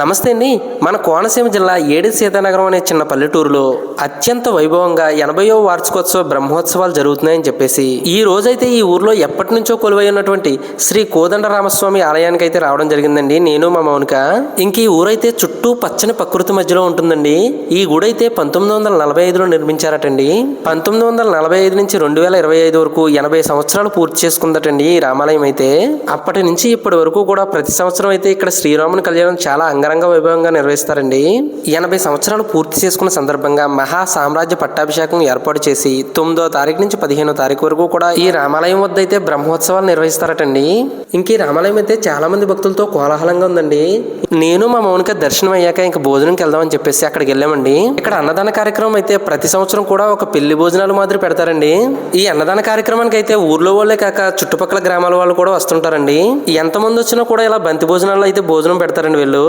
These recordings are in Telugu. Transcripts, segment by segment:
నమస్తే అండి. మన కోనసీమ జిల్లా ఏడి సీతానగరం అనే చిన్న పల్లెటూరులో అత్యంత వైభవంగా ఎనభైవ వార్షికోత్సవ బ్రహ్మోత్సవాలు జరుగుతున్నాయని చెప్పేసి ఈ రోజైతే ఈ ఊర్లో ఎప్పటి నుంచో కొలువై ఉన్నటువంటి శ్రీ కోదండరామస్వామి ఆలయానికి అయితే రావడం జరిగిందండి. నేను మా మౌనిక. ఇంక ఈ ఊరైతే చుట్టూ పచ్చని ప్రకృతి మధ్యలో ఉంటుందండి. ఈ గుడి అయితే పంతొమ్మిది వందల నలభై ఐదులో నిర్మించారటండి. పంతొమ్మిది వందల నలభై ఐదు నుంచి రెండు వేల ఇరవై ఐదు వరకు ఎనభై సంవత్సరాలు పూర్తి చేసుకుందటండి ఈ రామాలయం అయితే. అప్పటి నుంచి ఇప్పటి వరకు కూడా ప్రతి సంవత్సరం అయితే ఇక్కడ శ్రీరాముని కళ్యాణం చాలా అంగరంగ వైభవంగా నిర్వహిస్తారండి. ఎనభై సంవత్సరాలు పూర్తి చేసుకున్న సందర్భంగా మహా సామ్రాజ్య పట్టాభిషేకం ఏర్పాటు చేసి తొమ్మిదో తారీఖు నుంచి పదిహేనో తారీఖు వరకు కూడా ఈ రామాలయం వద్ద అయితే బ్రహ్మోత్సవాలు నిర్వహిస్తారటండి. ఇంక ఈ రామాలయం అయితే చాలా మంది భక్తులతో కోలాహలంగా ఉందండి. నేను మా మౌనిక దర్శనం అయ్యాక ఇంక భోజనంకి వెళ్దామని చెప్పేసి అక్కడికి వెళ్ళామండి. ఇక్కడ అన్నదాన కార్యక్రమం అయితే ప్రతి సంవత్సరం కూడా ఒక పెళ్ళి భోజనాలు మాదిరి పెడతారండి. ఈ అన్నదాన కార్యక్రమానికి అయితే ఊర్లో వాళ్ళే కాక చుట్టుపక్కల గ్రామాల వాళ్ళు కూడా వస్తుంటారండి. ఎంతమంది వచ్చినా కూడా ఇలా బంతి భోజనాల్లో అయితే భోజనం పెడతారండి వీళ్ళు.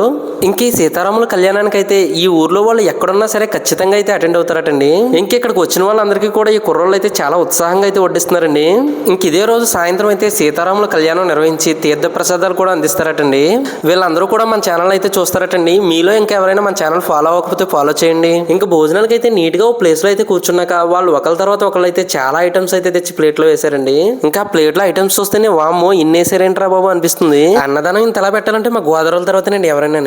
ఇంక ఈ సీతారాముల కళ్యాణానికి అయితే ఈ ఊర్లో వాళ్ళు ఎక్కడున్నా సరే ఖచ్చితంగా అయితే అటెండ్ అవుతారటండి. ఇంక ఇక్కడికి వచ్చిన వాళ్ళందరికీ కూడా ఈ కుర్రోళ్ళు అయితే చాలా ఉత్సాహంగా అయితే వడ్డిస్తున్నారండి. ఇంక ఇదే రోజు సాయంత్రం అయితే సీతారాముల కళ్యాణం నిర్వహించి తీర్థ ప్రసాదాలు కూడా అందిస్తారటండి. వీళ్ళందరూ కూడా మన ఛానల్ అయితే చూస్తారటండి. మీలో ఇంకా ఎవరైనా మన ఛానల్ ఫాలో అవ్వకపోతే ఫాలో చేయండి. ఇంకా భోజనాలకి అయితే నీట్గా ఓ ప్లేస్లో అయితే కూర్చున్నాక వాళ్ళు ఒకరి తర్వాత ఒకళ్ళు అయితే చాలా ఐటమ్స్ అయితే తెచ్చి ప్లేట్లో వేశారండి. ఇంకా ప్లేట్లో ఐటమ్స్ చూస్తేనే వామ్మో ఇన్ని వేసారేంట్రా బాబు అనిపిస్తుంది. అన్నదానం ఇంత ఎలా పెట్టాలంటే మా గోదావరి తర్వాతనండి ఎవరైనా